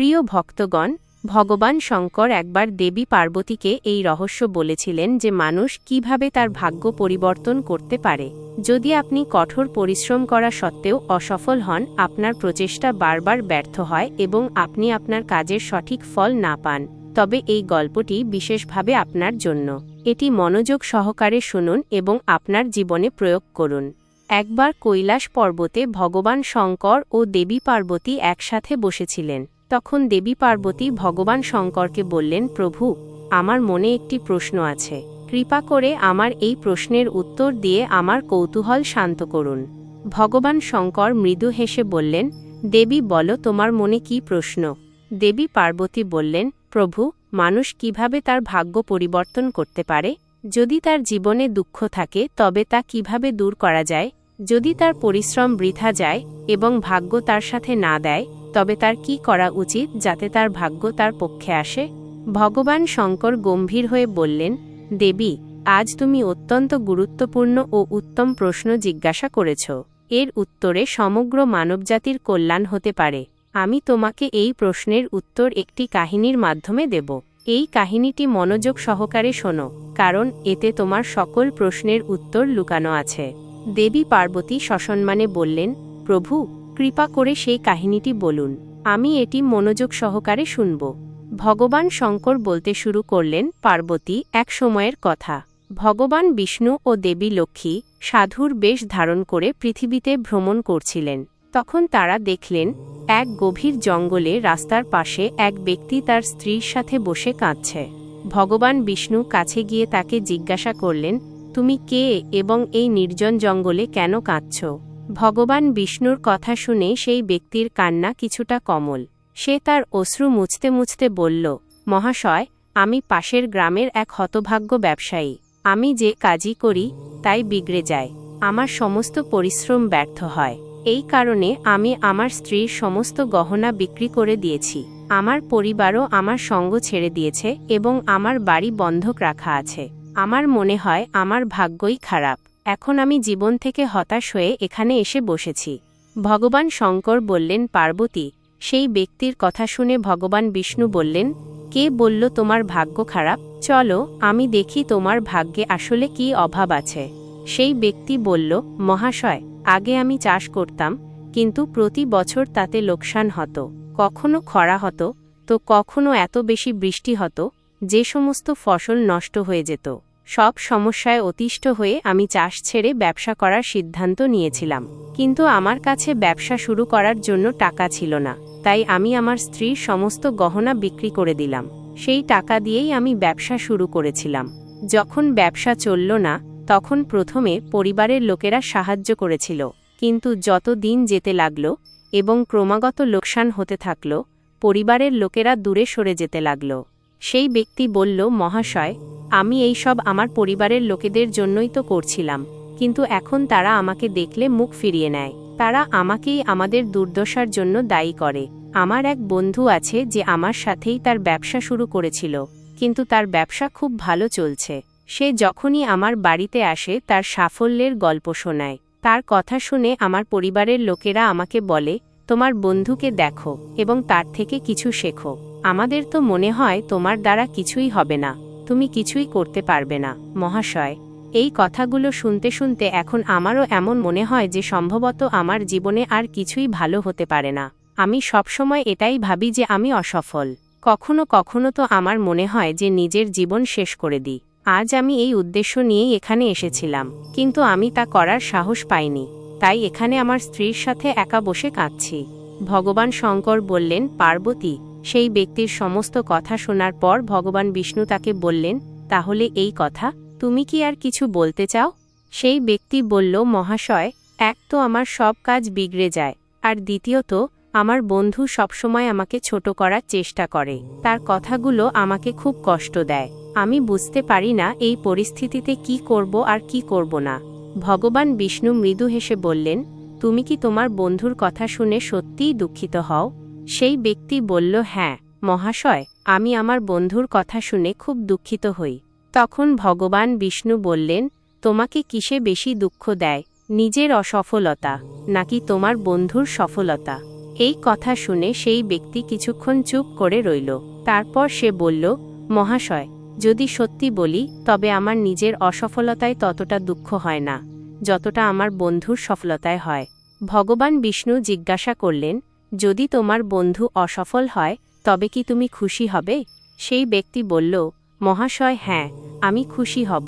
প্রিয় ভক্তগণ, ভগবান শঙ্কর একবার দেবী পার্বতীকে এই রহস্য বলেছিলেন যে মানুষ কীভাবে তার ভাগ্য পরিবর্তন করতে পারে। যদি আপনি কঠোর পরিশ্রম করা সত্ত্বেও অসফল হন, আপনার প্রচেষ্টা বারবার ব্যর্থ হয় এবং আপনি আপনার কাজের সঠিক ফল না পান। তবে এই গল্পটি বিশেষভাবে আপনার জন্য। এটি মনোযোগ সহকারে শুনুন এবং আপনার জীবনে প্রয়োগ করুন। একবার কৈলাস পর্বতে ভগবান শঙ্কর ও দেবী পার্বতী একসাথে বসেছিলেন। তখন দেবী পার্বতী ভগবান শঙ্করকে বললেন, প্রভু, আমার মনে একটি প্রশ্ন আছে। কৃপা করে আমার এই প্রশ্নের উত্তর দিয়ে আমার কৌতূহল শান্ত করুন। ভগবান শঙ্কর মৃদু হেসে বললেন, দেবী, বলো তোমার মনে কি প্রশ্ন? দেবী পার্বতী বললেন, প্রভু, মানুষ কীভাবে তার ভাগ্য পরিবর্তন করতে পারে? যদি তার জীবনে দুঃখ থাকে, তবে তা কীভাবে দূর করা যায়? যদি তার পরিশ্রম বৃথা যায় এবং ভাগ্য তার সাথে না দেয় তবে তার কি করা উচিত যাতে তার ভাগ্য তার পক্ষে আসে? ভগবান শঙ্কর গম্ভীর হয়ে বললেন, দেবী, আজ তুমি অত্যন্ত গুরুত্বপূর্ণ ও উত্তম প্রশ্ন জিজ্ঞাসা করেছ। এর উত্তরে সমগ্র মানবজাতির কল্যাণ হতে পারে। আমি তোমাকে এই প্রশ্নের উত্তর একটি কাহিনীর মাধ্যমে দেব। এই কাহিনীটি মনোযোগ সহকারে শোনো, কারণ এতে তোমার সকল প্রশ্নের উত্তর লুকানো আছে। দেবী পার্বতী সসম্মানে বললেন, প্রভু কৃপা করে সেই কাহিনীটি বলুন। আমি এটি মনোযোগ সহকারে শুনব। ভগবান শঙ্কর বলতে শুরু করলেন পার্বতী এক সময়ের কথা। ভগবান বিষ্ণু ও দেবী লক্ষ্মী সাধুর বেশ ধারণ করে পৃথিবীতে ভ্রমণ করছিলেন। তখন তারা দেখলেন, এক গভীর জঙ্গলে রাস্তার পাশে এক ব্যক্তি তার স্ত্রীর সাথে বসে কাঁদছে। ভগবান বিষ্ণু কাছে গিয়ে তাকে জিজ্ঞাসা করলেন, তুমি কে এবং এই নির্জন জঙ্গলে কেন কাঁদছ? ভগবান বিষ্ণুর কথা শুনে সেই ব্যক্তির কান্না কিছুটা কমল। সে তার অশ্রু মুছতে মুছতে বলল, মহাশয়, আমি পাশের গ্রামের এক হতভাগ্য ব্যবসায়ী। আমি যে কাজই করি, তাই বিগড়ে যায়। আমার সমস্ত পরিশ্রম ব্যর্থ হয়। এই কারণে আমি আমার স্ত্রীর সমস্ত গহনা বিক্রি করে দিয়েছি। আমার পরিবারও আমার সঙ্গ ছেড়ে দিয়েছে এবং আমার বাড়ি বন্ধক রাখা আছে। আমার মনে হয় আমার ভাগ্যই খারাপ। এখন আমি জীবন থেকে হতাশ হয়ে এখানে এসে বসেছি। ভগবান শঙ্কর বললেন, পার্বতী, সেই ব্যক্তির কথা শুনে ভগবান বিষ্ণু বললেন, কে বলল তোমার ভাগ্য খারাপ? চলো, আমি দেখি তোমার ভাগ্যে আসলে কি অভাব আছে। সেই ব্যক্তি বলল, মহাশয়, আগে আমি চাষ করতাম, কিন্তু প্রতি বছর তাতে লোকসান হতো। কখনো খরা হতো, তো কখনো এত বেশি বৃষ্টি হতো, যে সমস্ত ফসল নষ্ট হয়ে যেত। সব সমস্যায় অতিষ্ঠ হয়ে আমি চাষ ছেড়ে ব্যবসা করার সিদ্ধান্ত নিয়েছিলাম। কিন্তু আমার কাছে ব্যবসা শুরু করার জন্য টাকা ছিল না, তাই আমি আমার স্ত্রীর সমস্ত গহনা বিক্রি করে দিলাম। সেই টাকা দিয়েই আমি ব্যবসা শুরু করেছিলাম। যখন ব্যবসা চলল না, তখন প্রথমে পরিবারের লোকেরা সাহায্য করেছিল। কিন্তু যত দিন যেতে লাগল এবং ক্রমাগত লোকসান হতে থাকল, পরিবারের লোকেরা দূরে সরে যেতে লাগল। সেই ব্যক্তি বলল, মহাশয়, আমি এই সব আমার পরিবারের লোকেদের জন্যই তো করছিলাম, কিন্তু এখন তারা আমাকে দেখলে মুখ ফিরিয়ে নেয়। তারা আমাকেই আমাদের দুর্দশার জন্য দায়ী করে। আমার এক বন্ধু আছে যে আমার সাথেই তার ব্যবসা শুরু করেছিল, কিন্তু তার ব্যবসা খুব ভালো চলছে। সে যখনই আমার বাড়িতে আসে, তার সাফল্যের গল্প শোনায়। তার কথা শুনে আমার পরিবারের লোকেরা আমাকে বলে, তোমার বন্ধুকে দেখো এবং তার থেকে কিছু শেখো। আমাদের তো মনে হয় তোমার দ্বারা কিছুই হবে না, তুমি কিছুই করতে পারবে না, মহাশয়। এই কথাগুলো শুনতে শুনতে এখন আমারও এমন মনে হয় যে সম্ভবত আমার জীবনে আর কিছুই ভালো হতে পারে না। আমি সবসময় এটাই ভাবি যে আমি অসফল। কখনো কখনো তো আমার মনে হয় যে নিজের জীবন শেষ করে দিই। আজ আমি এই উদ্দেশ্য নিয়েই এখানে এসেছিলাম, কিন্তু আমি তা করার সাহস পাইনি। তাই এখানে আমার স্ত্রীর সাথে একা বসে কাঁদছি। ভগবান শঙ্কর বললেন, পার্বতী সেই ব্যক্তির সমস্ত কথা শোনার পর ভগবান বিষ্ণু তাকে বললেন, তাহলে এই কথা, তুমি কি আর কিছু বলতে চাও? সেই ব্যক্তি বলল, মহাশয়, এক তো আমার সব কাজ বিগড়ে যায়, আর দ্বিতীয়ত, আমার বন্ধু সবসময় আমাকে ছোট করার চেষ্টা করে, তার কথাগুলো আমাকে খুব কষ্ট দেয়, আমি বুঝতে পারি না এই পরিস্থিতিতে কি করব আর কি করব না। ভগবান বিষ্ণু মৃদু হেসে বললেন, তুমি কি তোমার বন্ধুর কথা শুনে সত্যিই দুঃখিত হও? সেই ব্যক্তি বলল হ্যাঁ মহাশয়, আমি আমার বন্ধুর কথা শুনে খুব দুঃখিত হই। তখন ভগবান বিষ্ণু বললেন, তোমাকে কিসে বেশি দুঃখ দেয়? নিজের অসফলতা নাকি তোমার বন্ধুর সফলতা? এই কথা শুনে সেই ব্যক্তি কিছুক্ষণ চুপ করে রইল। তারপর সে বলল, মহাশয়, যদি সত্যি বলি, তবে আমার নিজের অসফলতায় ততটা দুঃখ হয় না, যতটা আমার বন্ধুর সফলতায় হয়। ভগবান বিষ্ণু জিজ্ঞাসা করলেন যদি তোমার বন্ধু অসফল হয়, তবে কি তুমি খুশি হবে? সেই ব্যক্তি বলল, মহাশয় হ্যাঁ আমি খুশি হব।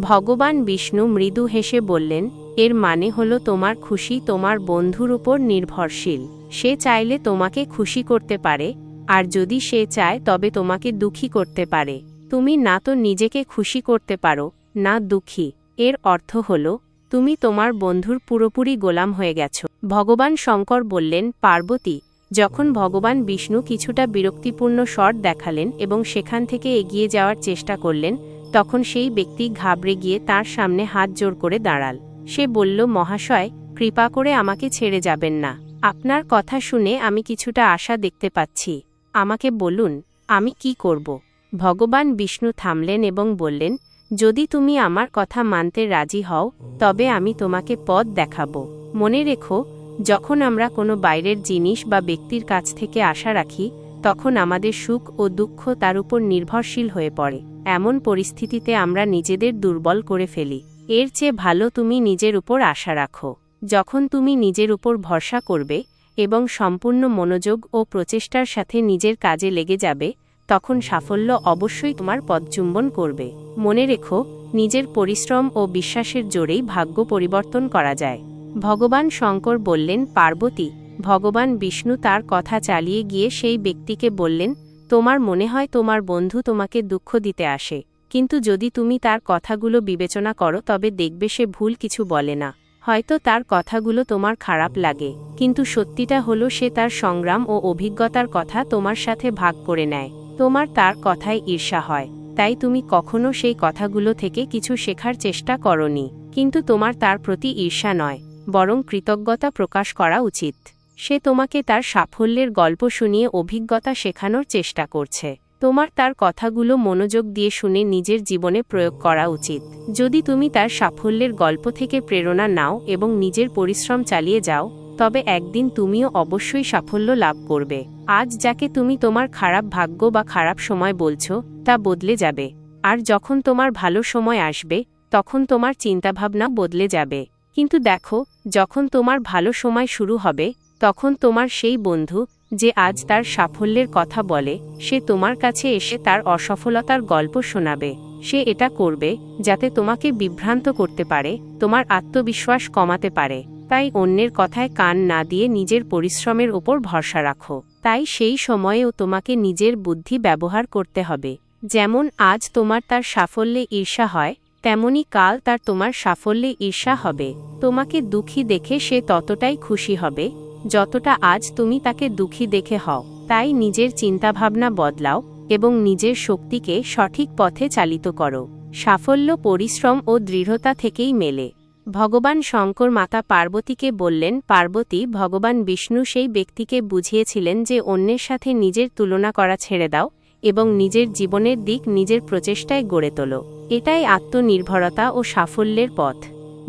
ভগবান বিষ্ণু মৃদু হেসে বললেন, এর মানে হল তোমার খুশি তোমার বন্ধুর উপর নির্ভরশীল। সে চাইলে তোমাকে খুশি করতে পারে, আর যদি সে চায়, তবে তোমাকে দুঃখী করতে পারে। তুমি না তো নিজেকে খুশি করতে পারো, না দুঃখী। এর অর্থ হল তুমি তোমার বন্ধুর পুরোপুরি গোলাম হয়ে গেছ। ভগবান শঙ্কর বললেন, পার্বতী, যখন ভগবান বিষ্ণু কিছুটা বিরক্তিপূর্ণ শট দেখালেন এবং সেখান থেকে এগিয়ে যাওয়ার চেষ্টা করলেন, তখন সেই ব্যক্তি ঘাবড়ে গিয়ে তার সামনে হাত জোর করে দাঁড়াল। সে বলল, মহাশয়, কৃপা করে আমাকে ছেড়ে যাবেন না। আপনার কথা শুনে আমি কিছুটা আশা দেখতে পাচ্ছি। আমাকে বলুন, আমি কি করব? ভগবান বিষ্ণু থামলেন এবং বললেন যদি তুমি আমার কথা মানতে রাজি হও, তবে আমি তোমাকে পথ দেখাব। মনে রেখো, যখন আমরা কোনো বাইরের জিনিস বা ব্যক্তির কাছ থেকে আশা রাখি, তখন আমাদের সুখ ও দুঃখ তার উপর নির্ভরশীল হয়ে পড়ে। এমন পরিস্থিতিতে আমরা নিজেদের দুর্বল করে ফেলি। এর চেয়ে ভালো তুমি নিজের উপর আশা রাখো। যখন তুমি নিজের উপর ভরসা করবে এবং সম্পূর্ণ মনোযোগ ও প্রচেষ্টার সাথে নিজের কাজে লেগে যাবে তখন সাফল্য অবশ্যই তোমার পদচুম্বন করবে। মনে রেখো, নিজের পরিশ্রম ও বিশ্বাসের জোরেই ভাগ্য পরিবর্তন করা যায়। ভগবান শঙ্কর বললেন, পার্বতী, ভগবান বিষ্ণু তার কথা চালিয়ে গিয়ে সেই ব্যক্তিকে বললেন, তোমার মনে হয় তোমার বন্ধু তোমাকে দুঃখ দিতে আসে। কিন্তু যদি তুমি তার কথাগুলো বিবেচনা করো, তবে দেখবে সে ভুল কিছু বলে না। হয়তো তার কথাগুলো তোমার খারাপ লাগে। কিন্তু সত্যিটা হলো, সে তার সংগ্রাম ও অভিজ্ঞতার কথা তোমার সাথে ভাগ করে নেয়। তোমার তার কথায় ঈর্ষা হয়, তাই তুমি কখনো সেই কথাগুলো থেকে কিছু শেখার চেষ্টা করনি, কিন্তু তোমার তার প্রতি ঈর্ষা নয়, বরং কৃতজ্ঞতা প্রকাশ করা উচিত। সে তোমাকে তার সাফল্যের গল্প শুনিয়ে অভিজ্ঞতা শেখানোর চেষ্টা করছে। তোমার তার কথাগুলো মনোযোগ দিয়ে শুনে নিজের জীবনে প্রয়োগ করা উচিত। যদি তুমি তার সাফল্যের গল্প থেকে প্রেরণা নাও এবং নিজের পরিশ্রম চালিয়ে যাও তবে একদিন তুমিও অবশ্যই সাফল্য লাভ করবে। আজ যাকে তুমি তোমার খারাপ ভাগ্য বা খারাপ সময় বলছো, তা বদলে যাবে। আর যখন তোমার ভালো সময় আসবে, তখন তোমার চিন্তাভাবনা বদলে যাবে। কিন্তু দেখো, যখন তোমার ভালো সময় শুরু হবে, তখন তোমার সেই বন্ধু, যে আজ তার সাফল্যের কথা বলে, সে তোমার কাছে এসে তার অসফলতার গল্প শোনাবে। সে এটা করবে, যাতে তোমাকে বিভ্রান্ত করতে পারে, তোমার আত্মবিশ্বাস কমাতে পারে। তাই অন্যের কথায় কান না দিয়ে নিজের পরিশ্রমের ওপর ভরসা রাখো। তাই সেই সময়েও তোমাকে নিজের বুদ্ধি ব্যবহার করতে হবে। যেমন আজ তোমার তার সাফল্যে ঈর্ষা হয়, তেমনি কাল তার তোমার সাফল্যে ঈর্ষা হবে। তোমাকে দুঃখী দেখে সে ততটাই খুশি হবে, যতটা আজ তুমি তাকে দুঃখী দেখে হও। তাই নিজের চিন্তাভাবনা বদলাও এবং নিজের শক্তিকে সঠিক পথে চালিত করো। সাফল্য, পরিশ্রম ও দৃঢ়তা থেকেই মেলে। ভগবান শঙ্কর মাতা পার্বতীকে বললেন, পার্বতী, ভগবান বিষ্ণু সেই ব্যক্তিকে বুঝিয়েছিলেন যে অন্যের সাথে নিজের তুলনা করা ছেড়ে দাও এবং নিজের জীবনের দিক নিজের প্রচেষ্টায় গড়ে তোলো। এটাই আত্মনির্ভরতা ও সাফল্যের পথ।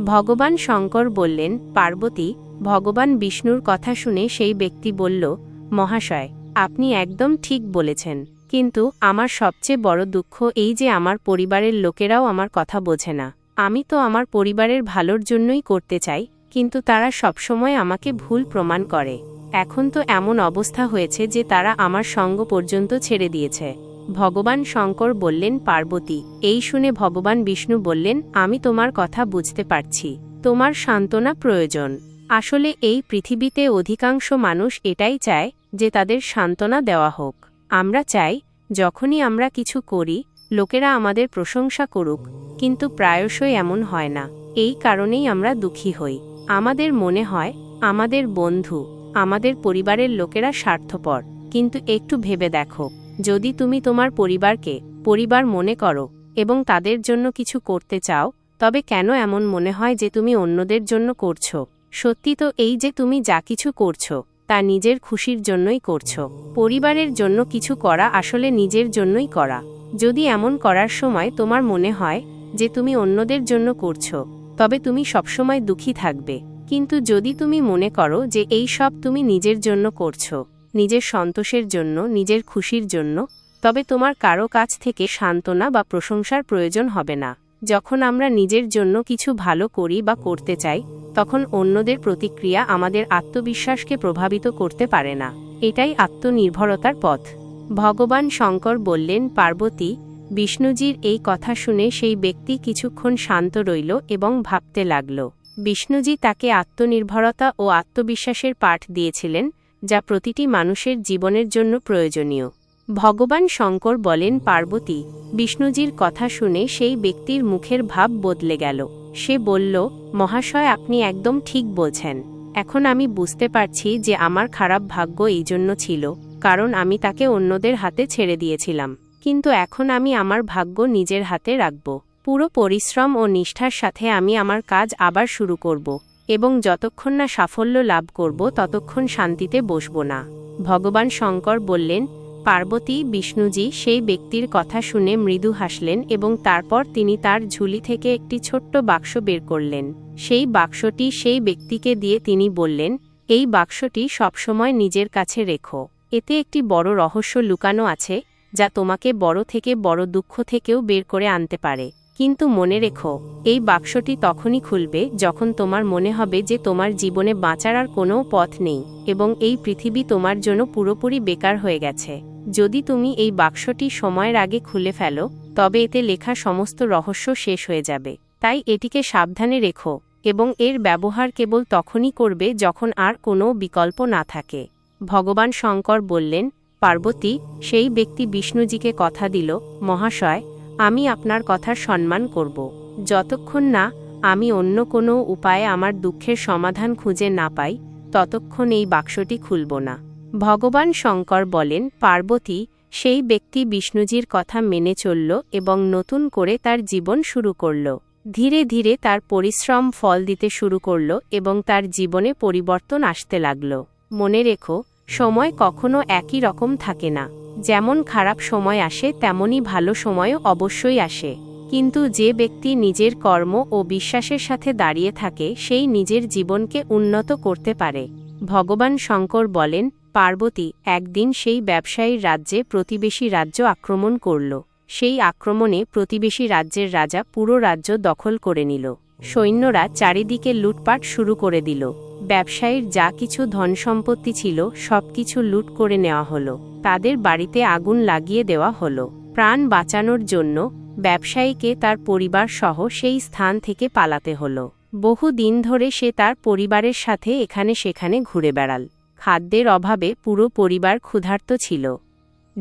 ভগবান শঙ্কর বললেন, পার্বতী, ভগবান বিষ্ণুর কথা শুনে সেই ব্যক্তি বলল, মহাশয়, আপনি একদম ঠিক বলেছেন, কিন্তু আমার সবচেয়ে বড় দুঃখ এই যে আমার পরিবারের লোকেরাও আমার কথা বোঝে না। আমি তো আমার পরিবারের ভালোর জন্যই করতে চাই, কিন্তু তারা সবসময় আমাকে ভুল প্রমাণ করে। এখন তো এমন অবস্থা হয়েছে যে তারা আমার সঙ্গ পর্যন্ত ছেড়ে দিয়েছে। ভগবান শঙ্কর বললেন, পার্বতী, এই শুনে ভগবান বিষ্ণু বললেন, আমি তোমার কথা বুঝতে পারছি। তোমার সান্ত্বনা প্রয়োজন। আসলে এই পৃথিবীতে অধিকাংশ মানুষ এটাই চায় যে তাদের সান্ত্বনা দেওয়া হোক। আমরা চাই, যখনই আমরা কিছু করি লোকেরা আমাদের প্রশংসা করুক, কিন্তু প্রায়শই এমন হয় না। এই কারণেই আমরা দুঃখী হই। আমাদের মনে হয়, আমাদের বন্ধু, আমাদের পরিবারের লোকেরা স্বার্থপর। কিন্তু একটু ভেবে দেখো, যদি তুমি তোমার পরিবারকে, পরিবার মনে করো, এবং তাদের জন্য কিছু করতে চাও, তবে কেন এমন মনে হয় যে তুমি অন্যদের জন্য করছ? সত্যি তো এই যে তুমি যা কিছু করছ। তা নিজের খুশির জন্যই করছ। পরিবারের জন্য কিছু করা আসলে নিজের জন্যই করা। যদি এমন করার সময় তোমার মনে হয় যে তুমি অন্যদের জন্য করছ, তবে তুমি সবসময় দুঃখী থাকবে। কিন্তু যদি তুমি মনে করো যে এই সব তুমি নিজের জন্য করছ, নিজের সন্তোষের জন্য, নিজের খুশির জন্য, তবে তোমার কারও কাছ থেকে সান্ত্বনা বা প্রশংসার প্রয়োজন হবে না। যখন আমরা নিজের জন্য কিছু ভালো করি বা করতে চাই, তখন অন্যদের প্রতিক্রিয়া আমাদের আত্মবিশ্বাসকে প্রভাবিত করতে পারে না। এটাই আত্মনির্ভরতার পথ। ভগবান শঙ্কর বললেন, পার্বতী, বিষ্ণুজির এই কথা শুনে সেই ব্যক্তি কিছুক্ষণ শান্ত রইল এবং ভাবতে লাগল। বিষ্ণুজি তাকে আত্মনির্ভরতা ও আত্মবিশ্বাসের পাঠ দিয়েছিলেন, যা প্রতিটি মানুষের জীবনের জন্য প্রয়োজনীয়। ভগবান শঙ্কর বলেন, পার্বতী, বিষ্ণুজির কথা শুনে সেই ব্যক্তির মুখের ভাব বদলে গেল। সে বলল, মহাশয়, আপনি একদম ঠিক বলছেন। এখন আমি বুঝতে পারছি যে আমার খারাপ ভাগ্য এই জন্য ছিল, কারণ আমি তাকে অন্যদের হাতে ছেড়ে দিয়েছিলাম। কিন্তু এখন আমি আমার ভাগ্য নিজের হাতে রাখব। পুরো পরিশ্রম ও নিষ্ঠার সাথে আমি আমার কাজ আবার শুরু করব এবং যতক্ষণ না সাফল্য লাভ করব, ততক্ষণ শান্তিতে বসব না। ভগবান শঙ্কর বললেন পার্বতী, বিষ্ণুজি সেই ব্যক্তির কথা শুনে মৃদু হাসলেন এবং তারপর তিনি তার ঝুলি থেকে একটি ছোট্ট বাক্স বের করলেন। সেই বাক্সটি সেই ব্যক্তিকে দিয়ে তিনি বললেন, এই বাক্সটি সবসময় নিজের কাছে রেখো। এতে একটি বড় রহস্য লুকানো আছে, যা তোমাকে বড় থেকে বড় দুঃখ থেকেও বের করে আনতে পারে। কিন্তু মনে রেখো, এই বাক্সটি তখনই খুলবে যখন তোমার মনে হবে যে তোমার জীবনে বাঁচার আর কোনো পথ নেই এবং এই পৃথিবী তোমার জন্য পুরোপুরি বেকার হয়ে গেছে। যদি তুমি এই বাক্সটি সময়ের আগে খুলে ফেলো, তবে এতে লেখা সমস্ত রহস্য শেষ হয়ে যাবে। তাই এটিকে সাবধানে রেখো এবং এর ব্যবহার কেবল তখনই করবে যখন আর কোনো বিকল্প না থাকে। ভগবান শঙ্কর বললেন, পার্বতী, সেই ব্যক্তি বিষ্ণুজিকে কথা দিল, মহাশয় আমি আপনার কথার সম্মান করব। যতক্ষণ না আমি অন্য কোনো উপায়ে আমার দুঃখের সমাধান খুঁজে না পাই, ততক্ষণ এই বাক্সটি খুলব না। ভগবান শঙ্কর বলেন, পার্বতী, সেই ব্যক্তি বিষ্ণুজির কথা মেনে চলল এবং নতুন করে তার জীবন শুরু করল। ধীরে ধীরে তার পরিশ্রম ফল দিতে শুরু করল এবং তার জীবনে পরিবর্তন আসতে লাগল। মনে রেখো, সময় কখনো একই রকম থাকে না। যেমন খারাপ সময় আসে তেমনই ভালো সময়ও অবশ্যই আসে। কিন্তু যে ব্যক্তি নিজের কর্ম ও বিশ্বাসের সাথে দাঁড়িয়ে থাকে, সেই নিজের জীবনকে উন্নত করতে পারে। ভগবান শঙ্কর বলেন, পার্বতী, একদিন সেই ব্যবসায়ীর রাজ্যে প্রতিবেশী রাজ্য আক্রমণ করল। সেই আক্রমণে প্রতিবেশী রাজ্যের রাজা পুরো রাজ্য দখল করে নিল। সৈন্যরা চারিদিকে লুটপাট শুরু করে দিল। ব্যবসায়ীর যা কিছু ধন সম্পত্তি ছিল সব কিছু লুট করে নেওয়া হলো। তাদের বাড়িতে আগুন লাগিয়ে দেওয়া হলো। প্রাণ বাঁচানোর জন্য ব্যবসায়ীকে তার পরিবার সহ সেই স্থান থেকে পালাতে হলো। বহু দিন ধরে সে তার পরিবারের সাথে এখানে সেখানে ঘুরে বেড়াল। খাদ্যের অভাবে পুরো পরিবার ক্ষুধার্ত ছিল।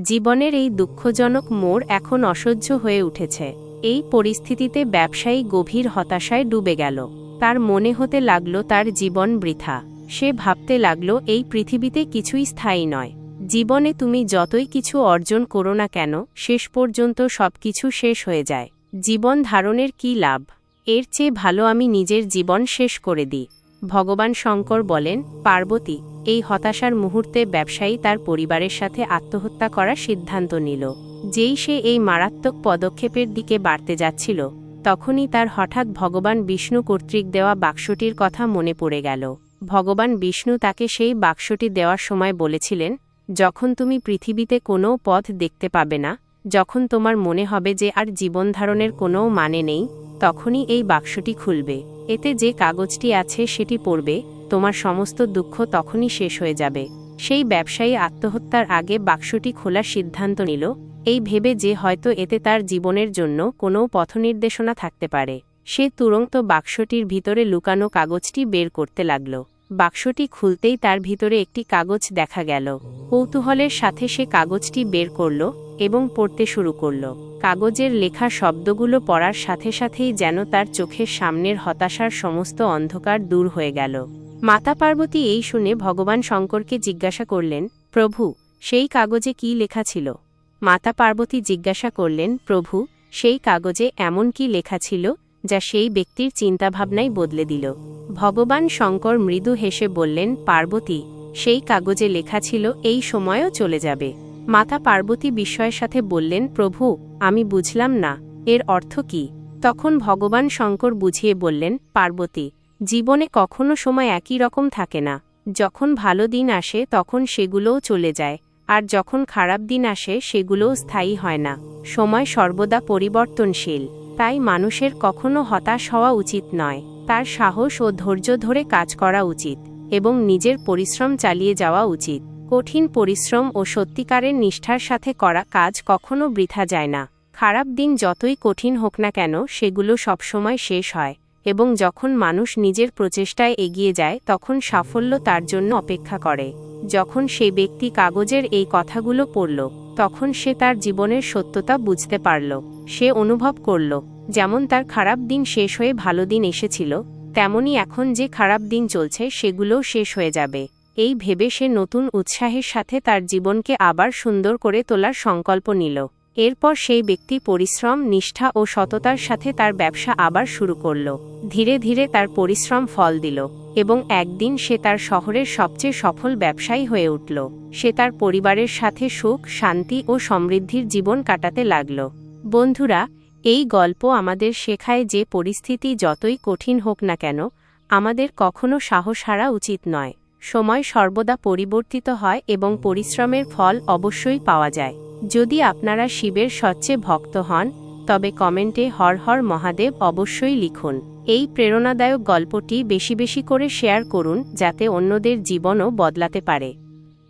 জীবনের এই দুঃখজনক মোড় এখন অসহ্য হয়ে উঠেছে। এই পরিস্থিতিতে ব্যবসায়ী গভীর হতাশায় ডুবে গেল। তার মনে হতে লাগল তার জীবন বৃথা। সে ভাবতে লাগল, এই পৃথিবীতে কিছুই স্থায়ী নয়। জীবনে তুমি যতই কিছু অর্জন করো না কেন, শেষ পর্যন্ত সব কিছু শেষ হয়ে যায়। জীবন ধারণের কি লাভ? এর চেয়ে ভালো আমি নিজের জীবন শেষ করে দিই। ভগবান শঙ্কর বলেন, পার্বতী, এই হতাশার মুহূর্তে ব্যবসায়ী তার পরিবারের সাথে আত্মহত্যা করার সিদ্ধান্ত নিল। যেই সে এই মারাত্মক পদক্ষেপের দিকে বাড়তে যাচ্ছিল, তখনই তার হঠাৎ ভগবান বিষ্ণু কর্তৃক দেওয়া বাক্সটির কথা মনে পড়ে গেল। ভগবান বিষ্ণু তাকে সেই বাক্সটি দেওয়ার সময় বলেছিলেন যখন তুমি পৃথিবীতে কোনো পথ দেখতে পাবে না, যখন তোমার মনে হবে যে আর জীবন ধারণের কোনো মানে নেই, তখনই এই বাক্সটি খুলবে। এতে যে কাগজটি আছে সেটি পড়বে, তোমার সমস্ত দুঃখ তখনই শেষ হয়ে যাবে। সেই ব্যবসায়ী আত্মহত্যার আগে বাক্সটি খোলার সিদ্ধান্ত নিল, এই ভেবে যে হয়তো এতে তার জীবনের জন্য কোনো পথনির্দেশনা থাকতে পারে। সে তুরন্ত বাক্সটির ভিতরে লুকানো কাগজটি বের করতে লাগল। বাক্সটি খুলতেই তার ভিতরে একটি কাগজ দেখা গেল। কৌতূহলের সাথে সে কাগজটি বের করল এবং পড়তে শুরু করল। কাগজের লেখা শব্দগুলো পড়ার সাথে সাথেই যেন তার চোখের সামনের হতাশার সমস্ত অন্ধকার দূর হয়ে গেল। মাতা পার্বতী এই শুনে ভগবান শঙ্করকে জিজ্ঞাসা করলেন, প্রভু, সেই কাগজে কি লেখা ছিল? মাতা পার্বতী জিজ্ঞাসা করলেন, প্রভু, সেই কাগজে এমন কি লেখা ছিল? যা সেই ব্যক্তির চিন্তাভাবনাই বদলে দিল। ভগবান শঙ্কর মৃদু হেসে বললেন, পার্বতী, সেই কাগজে লেখা ছিল, এই সময়ও চলে যাবে। মাতা পার্বতী বিস্ময়ের সাথে বললেন, প্রভু, আমি বুঝলাম না, এর অর্থ কি? তখন ভগবান শঙ্কর বুঝিয়ে বললেন, পার্বতী, জীবনে কখনো সময় একই রকম থাকে না। যখন ভালো দিন আসে, তখন সেগুলোও চলে যায়, আর যখন খারাপ দিন আসে, সেগুলোও স্থায়ী হয় না। সময় সর্বদা পরিবর্তনশীল। তাই মানুষের কখনো হতাশ হওয়া উচিত নয়। তার সাহস ও ধৈর্য ধরে কাজ করা উচিত এবং নিজের পরিশ্রম চালিয়ে যাওয়া উচিত। কঠিন পরিশ্রম ও সত্যিকারের নিষ্ঠার সাথে করা কাজ কখনো বৃথা যায় না। খারাপ দিন যতই কঠিন হোক না কেন, সেগুলো সবসময় শেষ হয়। এবং যখন মানুষ নিজের প্রচেষ্টায় এগিয়ে যায়, তখন সাফল্য তার জন্য অপেক্ষা করে। যখন সেই ব্যক্তি কাগজের এই কথাগুলো পড়ল, তখন সে তার জীবনের সত্যতা বুঝতে পারল। সে অনুভব করল, যেমন তার খারাপ দিন শেষ হয়ে ভালো দিন এসেছিল, তেমনি এখন যে খারাপ দিন চলছে, সেগুলোও শেষ হয়ে যাবে। এই ভেবে সে নতুন উৎসাহের সাথে তার জীবনকে আবার সুন্দর করে তোলার সংকল্প নিল। এরপর সেই ব্যক্তি পরিশ্রম, নিষ্ঠা ও সততার সাথে তার ব্যবসা আবার শুরু করল। ধীরে ধীরে তার পরিশ্রম ফল দিল এবং একদিন সে তার শহরের সবচেয়ে সফল ব্যবসায়ী হয়ে উঠল। সে তার পরিবারের সাথে সুখ, শান্তি ও সমৃদ্ধির জীবন কাটাতে লাগল। বন্ধুরা, এই গল্প আমাদের শেখায় যে পরিস্থিতি যতই কঠিন হোক না কেন, আমাদের কখনো সাহস হারা উচিত নয়। সময় সর্বদা পরিবর্তিত হয় এবং পরিশ্রমের ফল অবশ্যই পাওয়া যায়। যদি আপনারা শিবের সবচেয়ে ভক্ত হন, তবে কমেন্টে হর হর মহাদেব অবশ্যই লিখুন। এই প্রেরণাদায়ক গল্পটি বেশি বেশি করে শেয়ার করুন, যাতে অন্যদের জীবনও বদলাতে পারে।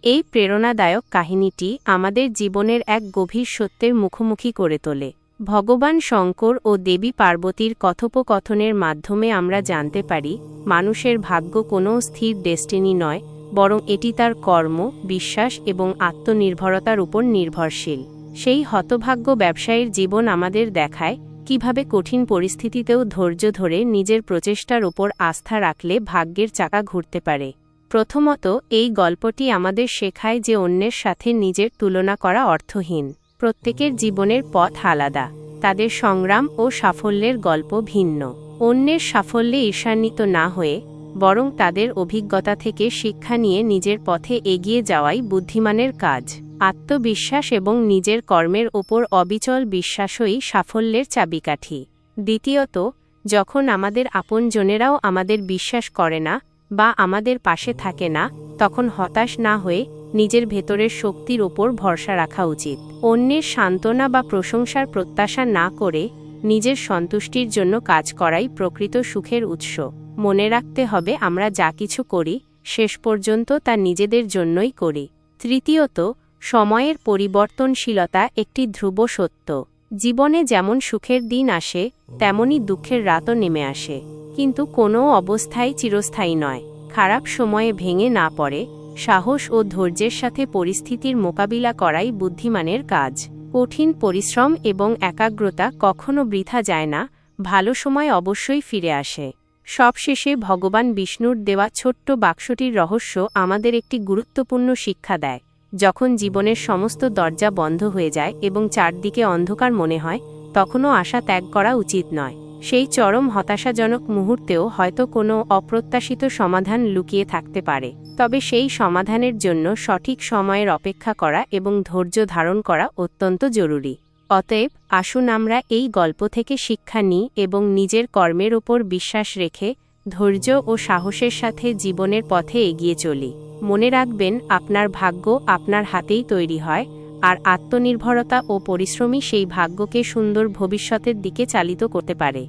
এই প্রেরণাদায়ক কাহিনীটি আমাদের জীবনের এক গভীর সত্যের মুখোমুখি করে তোলে। ভগবান শঙ্কর ও দেবী পার্বতীর কথোপকথনের মাধ্যমে আমরা জানতে পারি, মানুষের ভাগ্য কোনো স্থির ডেস্টিনি নয়, বরং এটি তার কর্ম, বিশ্বাস এবং আত্মনির্ভরতার উপর নির্ভরশীল। সেই হতভাগ্য ব্যবসায়ীর জীবন আমাদের দেখায়, কীভাবে কঠিন পরিস্থিতিতেও ধৈর্য ধরে নিজের প্রচেষ্টার উপর আস্থা রাখলে ভাগ্যের চাকা ঘুরতে পারে। প্রথমত, এই গল্পটি আমাদের শেখায় যে অন্যের সাথে নিজের তুলনা করা অর্থহীন। প্রত্যেকের জীবনের পথ আলাদা। তাদের সংগ্রাম ও সাফল্যের গল্প ভিন্ন। অন্যের সাফল্যে ঈর্ষান্বিত না হয়ে, বরং তাদের অভিজ্ঞতা থেকে শিক্ষা নিয়ে নিজের পথে এগিয়ে যাওয়াই বুদ্ধিমানের কাজ। আত্মবিশ্বাস এবং নিজের কর্মের ওপর অবিচল বিশ্বাসই সাফল্যের চাবিকাঠি। দ্বিতীয়ত, যখন আমাদের আপনজনেরাও আমাদের বিশ্বাস করে না বা আমাদের পাশে থাকে না, তখন হতাশ না হয়ে নিজের ভেতরের শক্তির ওপর ভরসা রাখা উচিত। অন্যের সান্ত্বনা বা প্রশংসার প্রত্যাশা না করে নিজের সন্তুষ্টির জন্য কাজ করাই প্রকৃত সুখের উৎস। মনে রাখতে হবে, আমরা যা কিছু করি, শেষ পর্যন্ত তা নিজেদের জন্যই করি। তৃতীয়ত, সময়ের পরিবর্তনশীলতা একটি ধ্রুব সত্য। জীবনে যেমন সুখের দিন আসে তেমনই দুঃখের রাতও নেমে আসে। কিন্তু কোনো অবস্থায় চিরস্থায়ী নয়। খারাপ সময়ে ভেঙে না পড়ে সাহস ও ধৈর্যের সাথে পরিস্থিতির মোকাবিলা করাই বুদ্ধিমানের কাজ। কঠিন পরিশ্রম এবং একাগ্রতা কখনো বৃথা যায় না, ভালো সময় অবশ্যই ফিরে আসে। সবশেষে ভগবান বিষ্ণুর দেওয়া ছোট্ট বাক্সটির রহস্য আমাদের একটি গুরুত্বপূর্ণ শিক্ষা দেয়। যখন জীবনের সমস্ত দরজা বন্ধ হয়ে যায় এবং চারদিকে অন্ধকার মনে হয়, তখনও আশা ত্যাগ করা উচিত নয়। সেই চরম হতাশাজনক মুহূর্তেও হয়তো কোনো অপ্রত্যাশিত সমাধান লুকিয়ে থাকতে পারে। তবে সেই সমাধানের জন্য সঠিক সময়ের অপেক্ষা করা এবং ধৈর্য ধারণ করা অত্যন্ত জরুরি। অতএব, আসুন আমরা এই গল্প থেকে শিক্ষা নিই এবং নিজের কর্মের ওপর বিশ্বাস রেখে ধৈর্য ও সাহসের সাথে জীবনের পথে এগিয়ে চলি। মনে রাখবেন, আপনার ভাগ্য আপনার হাতেই তৈরি হয় আর আত্মনির্ভরতা ও পরিশ্রমী সেই ভাগ্যকে সুন্দর ভবিষ্যতের দিকে চালিত করতে পারে।